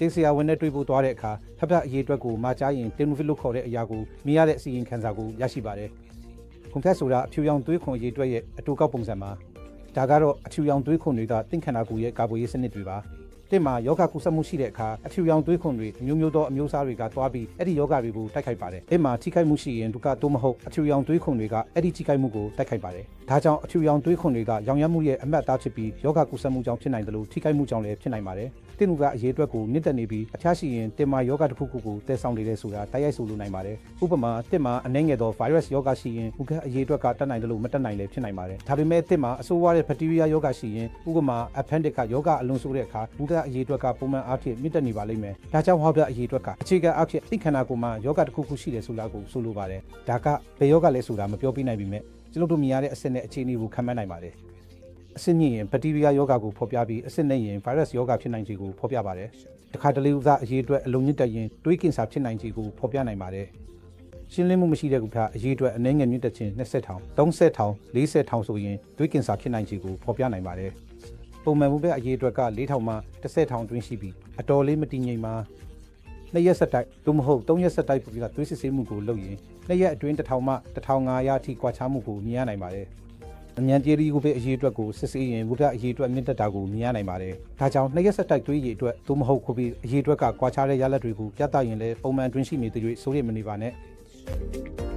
တင်ဆရာဝန်နဲ့တွေ့ဖို့သွားတဲ့အခါဖဖအရေးအတွက်ကိုမှာကြားရင်တင်နူဖစ်လို့ခေါ်တဲ့အရာကိုမြင်ရတဲ့အစီရင်ခံစာကိုရရှိပါတယ်။ခွန်ဖက်ဆိုတာအဖြူရောင်သွေးခွန်အရေးအတွက်ရဲ့အတူကောက်ပုံစံမှာဒါကတော့အဖြူရောင်သွေးခွန်တွေကတင့်ခန္ဓာကိုယ်ရဲ့ကာကွယ်ရေးစနစ်တွေပါ။ တင်မှာယောဂကုသမှုရှိတဲ့အခါအဖြူရောင်သွေးခွန်တွေအမျိုးမျိုးသောအမျိုးအစားတွေကတွားပြီးအဲ့ဒီယောဂတွေကိုတိုက်ခိုက်ပါတယ်။အဲ့မှာထိခိုက်မှုရှိရင်ဒုက္ခတိုးမဟုတ်အဖြူရောင်သွေးခွန်တွေကအဲ့ဒီထိခိုက်မှုကိုတိုက်ခိုက်ပါတယ်။ဒါကြောင့်အဖြူရောင်သွေးခွန်တွေကရောင်ရမ်းမှုရဲ့အမှတ်အသားဖြစ်ပြီးယောဂကုသမှုကြောင့်ဖြစ်နိုင်တယ်လို့ထိခိုက်မှုကြောင့်လည်းဖြစ်နိုင်ပါတယ်။တင်လူကအရေးအတွက်ကိုနစ်တက်နေပြီးအဖျားရှိရင်တင်မာယောဂတစ်ခုခုကိုတည်ဆောင်နေတယ်ဆိုတာတိုက်ရိုက်ဆိုလိုနိုင်ပါတယ်။ဥပမာတင်မာအနှဲငယ်သော virus ယောဂရှိရင်ဥက္ကအရေးအတွက်ကတက်နိုင်တယ်လို့မတက်နိုင်လည်းဖြစ်နိုင်ပါတယ်။ဒါပေမဲ့တင်မာအဆိုးဝါးတဲ့ bacteria ယောဂရှိရင်ဥပမာ appendix ကယောဂအလွန်ဆိုးတဲ့အခါဥက္ကအရေးအတွက်ကပုံမှန်အားဖြင့်မြင့်တက်နေပါလိမ့်မယ်။ဒါကြောင့်ဟောပြအရေးအတွက်ကအခြေခံအားဖြင့်သိခန္ဓာကိုယ်မှာယောဂတစ်ခုခုရှိတယ်ဆိုတာကိုဆိုလိုပါတယ်။ဒါကဘယ်ယောဂလဲဆိုတာမပြောပြနိုင်ပေမဲ့ကျွန်တော်တို့မြင်ရတဲ့အဆင့်နဲ့အခြေအနေကိုခံမှန်းနိုင်ပါတယ်။အဆင့်မြင့်ရင်ဘက်တီးရီးယားယောဂကိုဖော်ပြပြီးအဆင့်နဲ့ရင် virus ယောဂဖြစ်နိုင်ခြေကိုဖော်ပြပါတယ်။တခါတလေဥစားအရေးအတွက်အလုံးညစ်တက်ရင်တွေးကင်ဆာဖြစ်နိုင်ခြေကိုဖော်ပြနိုင်ပါတယ်။ရှင်းလင်းမှုမရှိတဲ့ကုဖအရေးအတွက်အနှဲငယ်မြင့်တက်ခြင်း20ထောင်30ထောင်40ထောင်ဆိုရင်တွေးကင်ဆာဖြစ်နိုင်ခြေကိုဖော်ပြနိုင်ပါတယ်။ ပုံမှန်မှုပဲအရေးအတွက်က4ထောင်မှ10ထောင်တွင်းရှိပြီးအတော်လေးမတည်ငြိမ်မှာနှစ်ရက်ဆက်တိုက်သို့မဟုတ်3ရက်ဆက်တိုက်ပြီးကသွေးစစ်ဆေးမှုကိုလုပ်ရင်နှစ်ရက်အတွင်း1000မှ1500အထိကွာခြားမှုကိုမြင်ရနိုင်ပါတယ်။အမြန်ကြေးရီကိုပဲအရေးအတွက်ကိုစစ်ဆေးရင်ဘုရားအရေးအတွက်မြင့်တက်တာကိုမြင်ရနိုင်ပါတယ်။ဒါကြောင့်နှစ်ရက်ဆက်တိုက်သွေးရည်အတွက်သို့မဟုတ်ခုပြီးအရေးအတွက်ကကွာခြားတဲ့ရလဒ်တွေကိုပြသရင်လည်းပုံမှန်အတွင်းရှိနေတဲ့၍စိုးရိမ်မနေပါနဲ့။